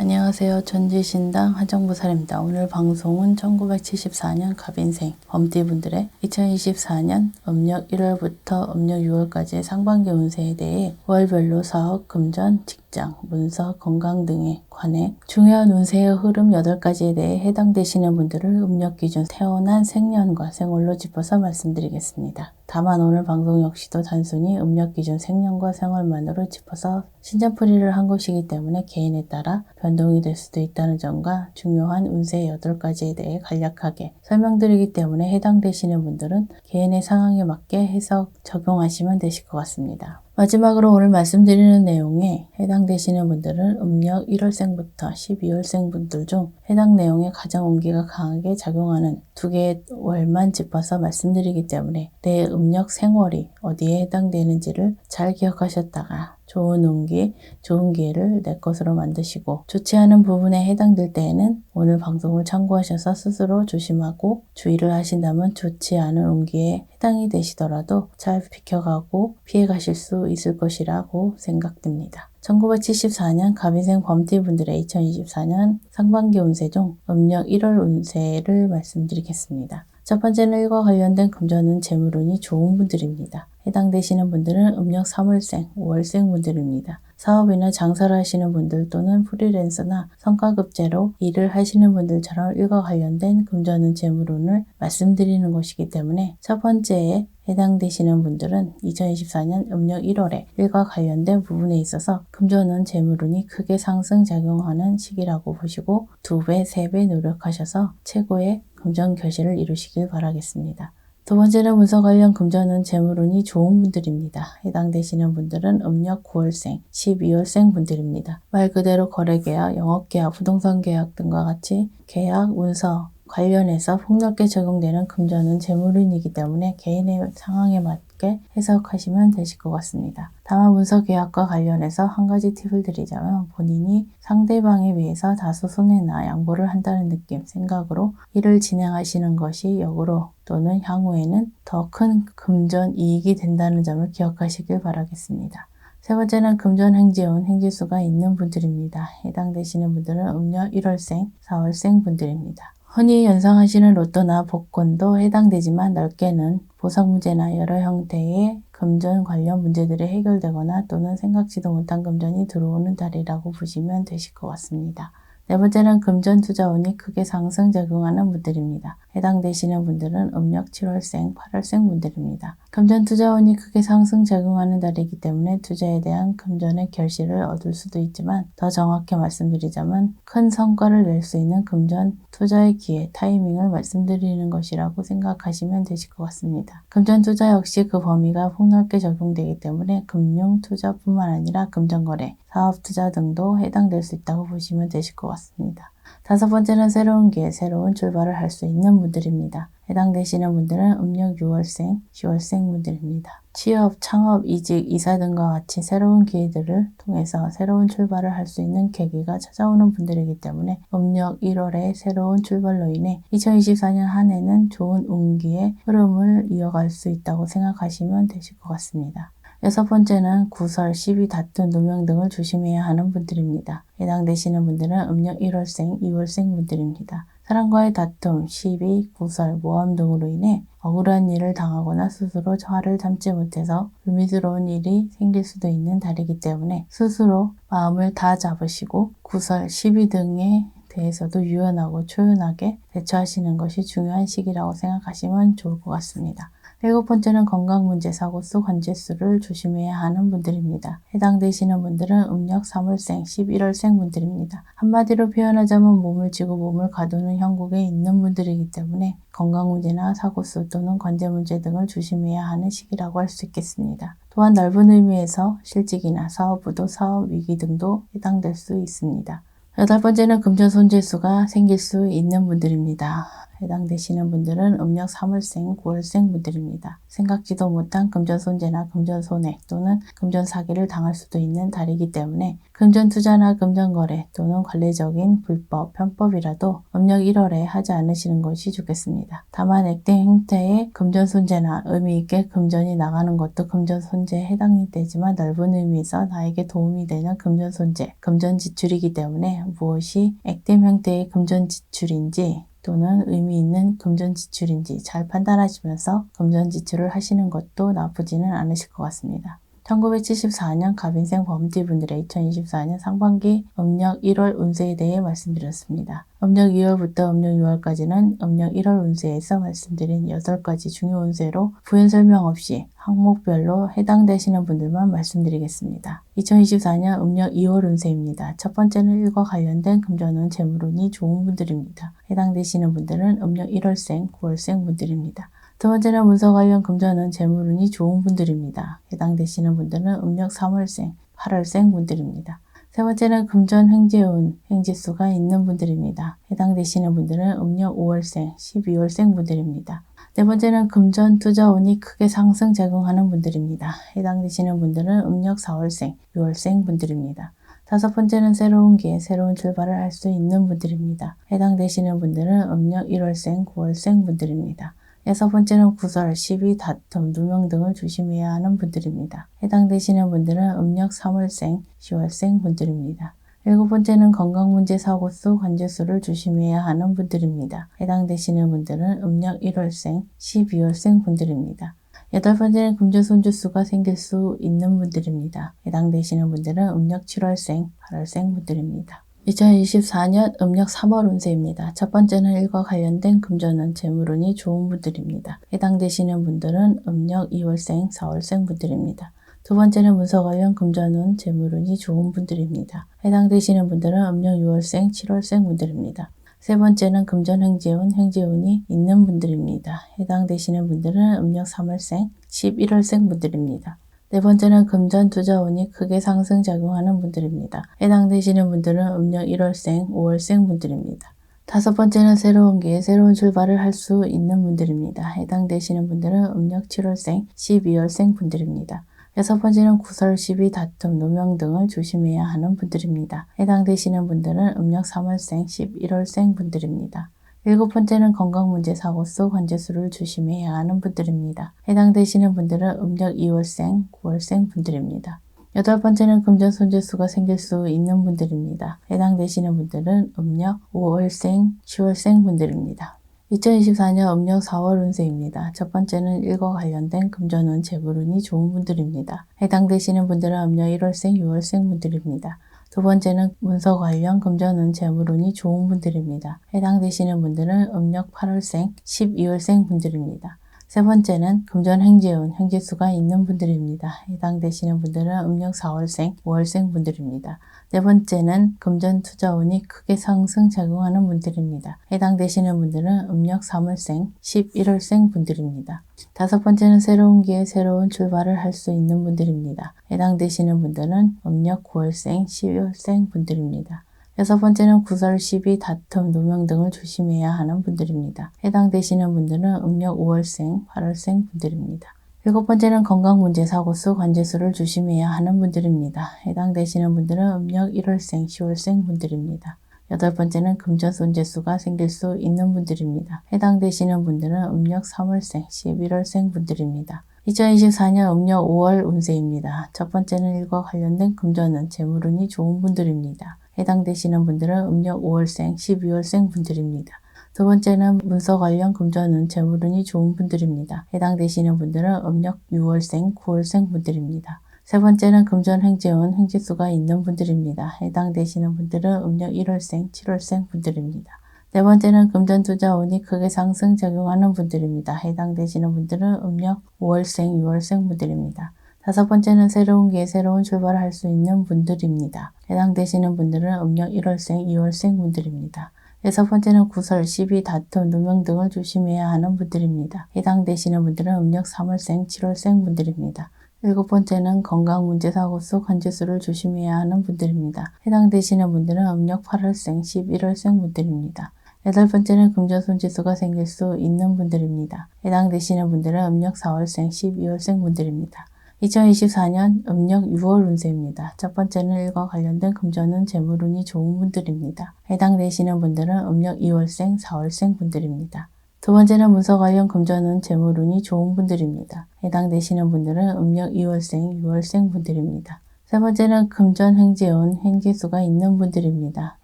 안녕하세요. 전지신당 하정부살입니다. 오늘 방송은 1974년 갑인생 범띠분들의 2024년 음력 1월부터 음력 6월까지의 상반기 운세에 대해 월별로 사업, 금전, 직장, 문서, 건강 등에 관해 중요한 운세의 흐름 8가지에 대해 해당되시는 분들을 음력 기준 태어난 생년과 생월로 짚어서 말씀드리겠습니다. 다만 오늘 방송 역시도 단순히 음력 기준 생년과 생월만으로 짚어서 신전풀이를 한 것이기 때문에 개인에 따라 변동이 될 수도 있다는 점과 중요한 운세 8가지에 대해 간략하게 설명드리기 때문에 해당되시는 분들은 개인의 상황에 맞게 해석 적용하시면 되실 것 같습니다. 마지막으로 오늘 말씀드리는 내용에 해당되시는 분들은 음력 1월생부터 12월생 분들 중 해당 내용에 가장 온기가 강하게 작용하는 두 개의 월만 짚어서 말씀드리기 때문에 내 음력 생월이 어디에 해당되는지를 잘 기억하셨다가 좋은 운기, 좋은 기회를 내 것으로 만드시고 좋지 않은 부분에 해당될 때에는 오늘 방송을 참고하셔서 스스로 조심하고 주의를 하신다면 좋지 않은 운기에 해당이 되시더라도 잘 비켜가고 피해 가실 수 있을 것이라고 생각됩니다. 1974년 갑인생 범띠분들의 2024년 상반기 운세 중 음력 1월 운세를 말씀드리겠습니다. 첫 번째는 일과 관련된 금전은 재물운이 좋은 분들입니다. 해당되시는 분들은 음력 3월생, 5월생 분들입니다. 사업이나 장사를 하시는 분들 또는 프리랜서나 성과급제로 일을 하시는 분들처럼 일과 관련된 금전은 재물운을 말씀드리는 것이기 때문에 첫 번째에 해당되시는 분들은 2024년 음력 1월에 일과 관련된 부분에 있어서 금전은 재물운이 크게 상승작용하는 시기라고 보시고 두 배, 세배 노력하셔서 최고의 금전 결실을 이루시길 바라겠습니다. 두 번째는 문서 관련 금전은 재물운이 좋은 분들입니다. 해당되시는 분들은 음력 9월생, 12월생 분들입니다. 말 그대로 거래 계약, 영업 계약, 부동산 계약 등과 같이 계약, 문서, 관련해서 폭넓게 적용되는 금전은 재물운이기 때문에 개인의 상황에 맞게 해석하시면 되실 것 같습니다. 다만 문서 계약과 관련해서 한 가지 팁을 드리자면 본인이 상대방에 비해서 다소 손해나 양보를 한다는 느낌, 생각으로 일을 진행하시는 것이 역으로 또는 향후에는 더 큰 금전 이익이 된다는 점을 기억하시길 바라겠습니다. 세 번째는 금전 행지운 행지수가 있는 분들입니다. 해당되시는 분들은 음력 1월생, 4월생 분들입니다. 흔히 연상하시는 로또나 복권도 해당되지만 넓게는 보상 문제나 여러 형태의 금전 관련 문제들이 해결되거나 또는 생각지도 못한 금전이 들어오는 달이라고 보시면 되실 것 같습니다. 네 번째는 금전 투자운이 크게 상승작용하는 분들입니다. 해당되시는 분들은 음력 7월생, 8월생 분들입니다. 금전 투자운이 크게 상승작용하는 달이기 때문에 투자에 대한 금전의 결실을 얻을 수도 있지만 더 정확히 말씀드리자면 큰 성과를 낼 수 있는 금전 투자의 기회, 타이밍을 말씀드리는 것이라고 생각하시면 되실 것 같습니다. 금전 투자 역시 그 범위가 폭넓게 적용되기 때문에 금융 투자뿐만 아니라 금전거래, 사업 투자 등도 해당될 수 있다고 보시면 되실 것 같습니다. 다섯 번째는 새로운 기회, 새로운 출발을 할 수 있는 분들입니다. 해당되시는 분들은 음력 6월생, 10월생 분들입니다. 취업, 창업, 이직, 이사 등과 같이 새로운 기회들을 통해서 새로운 출발을 할 수 있는 계기가 찾아오는 분들이기 때문에 음력 1월의 새로운 출발로 인해 2024년 한 해는 좋은 운기의 흐름을 이어갈 수 있다고 생각하시면 되실 것 같습니다. 여섯 번째는 구설, 시비, 다툼, 누명 등을 조심해야 하는 분들입니다. 해당되시는 분들은 음력 1월생, 2월생 분들입니다. 사람과의 다툼, 시비, 구설, 모함 등으로 인해 억울한 일을 당하거나 스스로 화를 참지 못해서 불미스러운 일이 생길 수도 있는 달이기 때문에 스스로 마음을 다 잡으시고 구설, 시비 등에 대해서도 유연하고 초연하게 대처하시는 것이 중요한 시기라고 생각하시면 좋을 것 같습니다. 일곱 번째는 건강 문제, 사고 수, 관제수를 조심해야 하는 분들입니다. 해당되시는 분들은 음력 3월생, 11월생 분들입니다. 한마디로 표현하자면 몸을 쥐고 몸을 가두는 형국에 있는 분들이기 때문에 건강 문제나 사고수 또는 관제 문제 등을 조심해야 하는 시기라고 할 수 있겠습니다. 또한 넓은 의미에서 실직이나 사업 부도, 사업 위기 등도 해당될 수 있습니다. 여덟 번째는 금전 손재수가 생길 수 있는 분들입니다. 해당되시는 분들은 음력 3월생, 9월생 분들입니다. 생각지도 못한 금전 손재나 금전 손해 또는 금전 사기를 당할 수도 있는 달이기 때문에 금전 투자나 금전 거래 또는 관례적인 불법, 편법이라도 음력 1월에 하지 않으시는 것이 좋겠습니다. 다만 액대 행태의 금전 손재나 의미 있게 금전이 나가는 것도 금전 손재에 해당이 되지만 넓은 의미에서 나에게 도움이 되는 금전 손재, 금전 지출이기 때문에 무엇이 액땜 형태의 금전 지출인지 또는 의미 있는 금전 지출인지 잘 판단하시면서 금전 지출을 하시는 것도 나쁘지는 않으실 것 같습니다. 1974년 갑인생 범띠분들의 2024년 상반기 음력 1월 운세에 대해 말씀드렸습니다. 음력 2월부터 음력 6월까지는 음력 1월 운세에서 말씀드린 8가지 중요 운세로 부연 설명 없이 항목별로 해당되시는 분들만 말씀드리겠습니다. 2024년 음력 2월 운세입니다. 첫 번째는 일과 관련된 금전운 재물운이 좋은 분들입니다. 해당되시는 분들은 음력 1월생, 9월생 분들입니다. 두 번째는 문서 관련 금전은 재물운이 좋은 분들입니다. 해당되시는 분들은 음력 3월생, 8월생 분들입니다. 세 번째는 금전 횡재운, 횡재수가 있는 분들입니다. 해당되시는 분들은 음력 5월생, 12월생 분들입니다. 네 번째는 금전 투자운이 크게 상승 작용하는 분들입니다. 해당되시는 분들은 음력 4월생, 6월생 분들입니다. 다섯 번째는 새로운 기회, 새로운 출발을 할 수 있는 분들입니다. 해당되시는 분들은 음력 1월생, 9월생 분들입니다. 여섯 번째는 구설, 시비, 다툼, 누명 등을 조심해야 하는 분들입니다. 해당되시는 분들은 음력 3월생, 10월생 분들입니다. 일곱 번째는 건강 문제 사고수, 관제수를 조심해야 하는 분들입니다. 해당되시는 분들은 음력 1월생, 12월생 분들입니다. 여덟 번째는 금전 손주수가 생길 수 있는 분들입니다. 해당되시는 분들은 음력 7월생, 8월생 분들입니다. 2024년 음력 3월 운세입니다. 첫 번째는 일과 관련된 금전운, 재물운이 좋은 분들입니다. 해당되시는 분들은 음력 2월생, 4월생 분들입니다. 두 번째는 문서 관련 금전운, 재물운이 좋은 분들입니다. 해당되시는 분들은 음력 6월생, 7월생 분들입니다. 세 번째는 금전 행재운, 행재운이 있는 분들입니다. 해당되시는 분들은 음력 3월생, 11월생 분들입니다. 네 번째는 금전 투자운이 크게 상승작용하는 분들입니다. 해당되시는 분들은 음력 1월생, 5월생 분들입니다. 다섯 번째는 새로운 기회, 새로운 출발을 할 수 있는 분들입니다. 해당되시는 분들은 음력 7월생, 12월생 분들입니다. 여섯 번째는 구설, 시비, 다툼, 누명 등을 조심해야 하는 분들입니다. 해당되시는 분들은 음력 3월생, 11월생 분들입니다. 일곱 번째는 건강 문제 사고 속 관제수를 조심해야 하는 분들입니다. 해당되시는 분들은 음력 2월생, 9월생 분들입니다. 여덟 번째는 금전 손재수가 생길 수 있는 분들입니다. 해당되시는 분들은 음력 5월생, 10월생 분들입니다. 2024년 음력 4월 운세입니다. 첫 번째는 일과 관련된 금전운, 재물운이 좋은 분들입니다. 해당되시는 분들은 음력 1월생, 6월생 분들입니다. 두 번째는 문서 관련 금전운 재물운이 좋은 분들입니다. 해당되시는 분들은 음력 8월생, 12월생 분들입니다. 세 번째는 금전 행재운, 행재수가 있는 분들입니다. 해당되시는 분들은 음력 4월생, 5월생 분들입니다. 네 번째는 금전 투자운이 크게 상승 작용하는 분들입니다. 해당되시는 분들은 음력 3월생, 11월생 분들입니다. 다섯 번째는 새로운 기회, 새로운 출발을 할 수 있는 분들입니다. 해당되시는 분들은 음력 9월생, 12월생 분들입니다. 여섯 번째는 구설, 시비, 다툼, 누명 등을 조심해야 하는 분들입니다. 해당되시는 분들은 음력 5월생, 8월생 분들입니다. 일곱 번째는 건강 문제, 사고수, 관제수를 조심해야 하는 분들입니다. 해당되시는 분들은 음력 1월생, 10월생 분들입니다. 여덟 번째는 금전 손재수가 생길 수 있는 분들입니다. 해당되시는 분들은 음력 3월생, 11월생 분들입니다. 2024년 음력 5월 운세입니다. 첫 번째는 일과 관련된 금전은 재물운이 좋은 분들입니다. 해당되시는 분들은 음력 5월생, 12월생 분들입니다. 두 번째는 문서 관련 금전은 재물운이 좋은 분들입니다. 해당되시는 분들은 음력 6월생, 9월생 분들입니다. 세 번째는 금전 행재운, 행재수가 있는 분들입니다. 해당되시는 분들은 음력 1월생, 7월생 분들입니다. 네 번째는 금전 투자 운이 크게 상승 작용하는 분들입니다. 해당되시는 분들은 음력 5월생, 6월생 분들입니다. 다섯 번째는 새로운 기회, 새로운 출발을 할 수 있는 분들입니다. 해당되시는 분들은 음력 1월생, 2월생 분들입니다. 여섯 번째는 구설, 시비, 다툼, 누명 등을 조심해야 하는 분들입니다. 해당되시는 분들은 음력 3월생, 7월생 분들입니다. 일곱 번째는 건강 문제 사고 속 관제수를 조심해야 하는 분들입니다. 해당되시는 분들은 음력 8월생, 11월생 분들입니다. 여덟 번째는 금전 손지수가 생길 수 있는 분들입니다. 해당되시는 분들은 음력 4월생, 12월생 분들입니다. 2024년 음력 6월 운세입니다. 첫 번째는 일과 관련된 금전은 재물운이 좋은 분들입니다. 해당되시는 분들은 음력 2월생, 4월생 분들입니다. 두 번째는 문서 관련 금전은 재물운이 좋은 분들입니다. 해당되시는 분들은 음력 2월생, 6월생 분들입니다. 세 번째는 금전 횡재운 횡재수가 있는 분들입니다.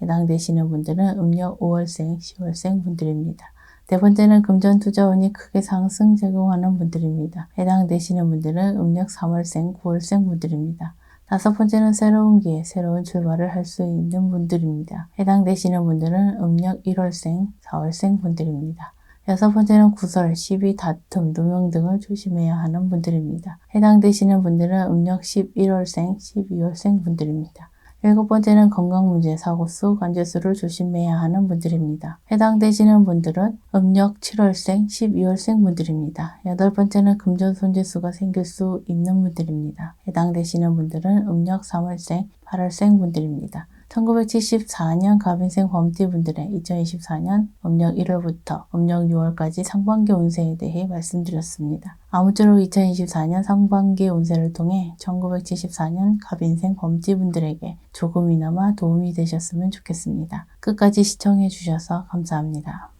해당되시는 분들은 음력 5월생, 10월생 분들입니다. 네 번째는 금전 투자운이 크게 상승 제공하는 분들입니다. 해당되시는 분들은 음력 3월생, 9월생 분들입니다. 다섯 번째는 새로운 기회, 새로운 출발을 할 수 있는 분들입니다. 해당되시는 분들은 음력 1월생, 4월생 분들입니다. 여섯 번째는 구설, 시비, 다툼, 누명 등을 조심해야 하는 분들입니다. 해당되시는 분들은 음력 11월생, 12월생 분들입니다. 일곱 번째는 건강 문제, 사고수, 관제수를 조심해야 하는 분들입니다. 해당되시는 분들은 음력 7월생, 12월생 분들입니다. 여덟 번째는 금전 손재수가 생길 수 있는 분들입니다. 해당되시는 분들은 음력 3월생, 8월생 분들입니다. 1974년 가빈생 범띠분들의 2024년 음력 1월부터 음력 6월까지 상반기 운세에 대해 말씀드렸습니다. 아무쪼록 2024년 상반기 운세를 통해 1974년 가빈생 범띠분들에게 조금이나마 도움이 되셨으면 좋겠습니다. 끝까지 시청해 주셔서 감사합니다.